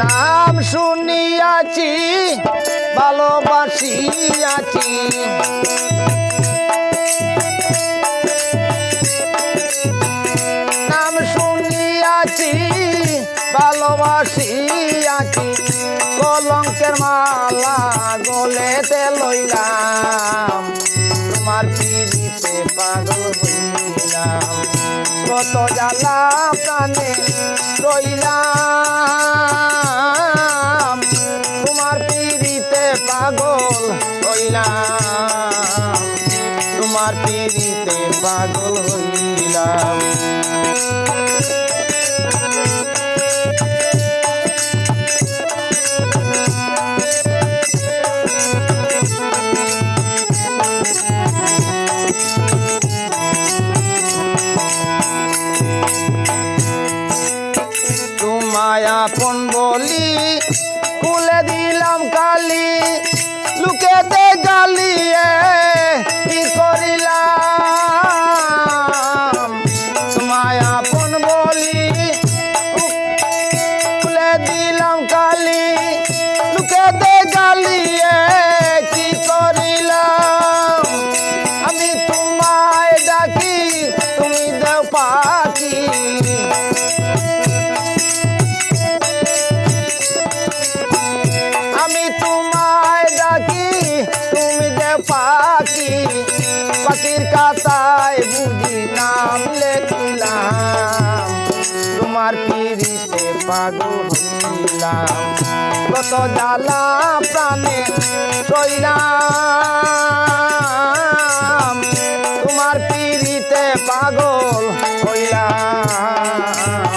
নাম শুনিয়াছি ভালোবাসিয়াছি নাম শুনিয়াছি ভালোবাসিয়াছি কলঙ্কের মালা গলেতে লইলাম তোমার পিড়িতে পাগল কত জ্বালা প্রাণে রইলাম। তোমার পিড়িতে পাগল হইলাম তোমার পিড়িতে পাগল হইলাম আপন বলি? খুলে দিলাম কালি লুকেতে গালিয়ে পাগল হইলাম কত জ্বালা প্রাণে রইলাম তোমার পিড়িতে পাগল হইলাম।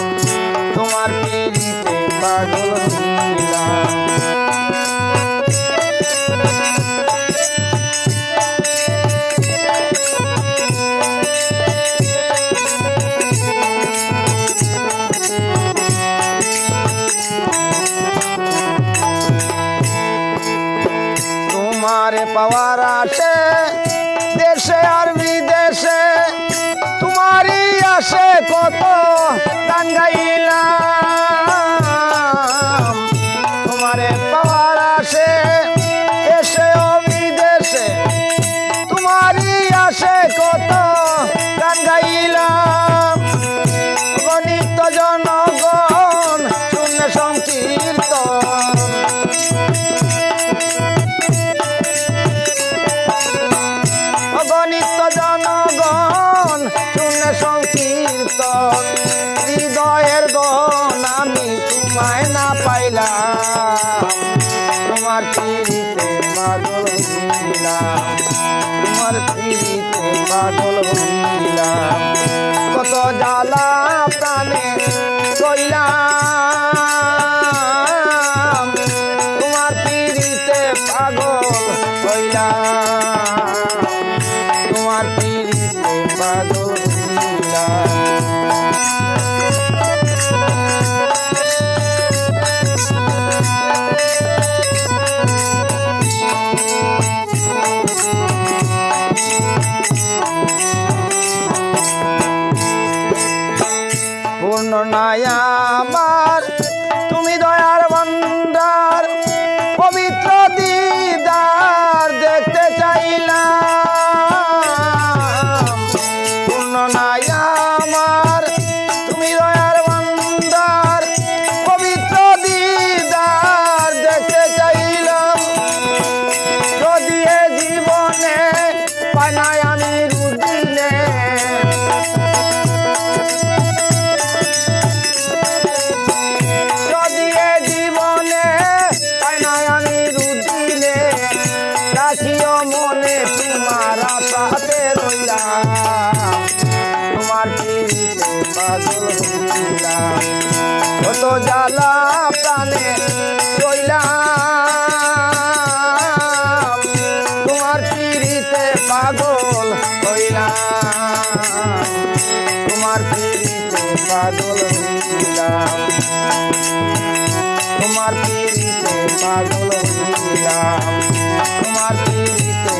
তোমার পিড়িতে পাগল হইলাম। তোমার পাওয়ার আসে দেশে আর শুনে সংকীর্তন হৃদয়ের গণ আমি তোমায় না পাইলাম। তোমার পিড়িতে পাগল হইলাম তোমার পিড়িতে পাগল হইলাম কত জ্বালা প্রাণে কইলাম তোমার পিড়িতে পাগল হইলাম। তোমার পিড়িতে পাগল পূর্ণ নায়া আমার তুমি দয়ার হইলাম কত জ্বালা প্রাণে রইলাম। তোমার পিড়িতে পাগল হইলাম। তোমার পিড়িতে পাগল হইলাম। তোমার পিড়িতে পাগল হইলাম। তোমার পিড়িতে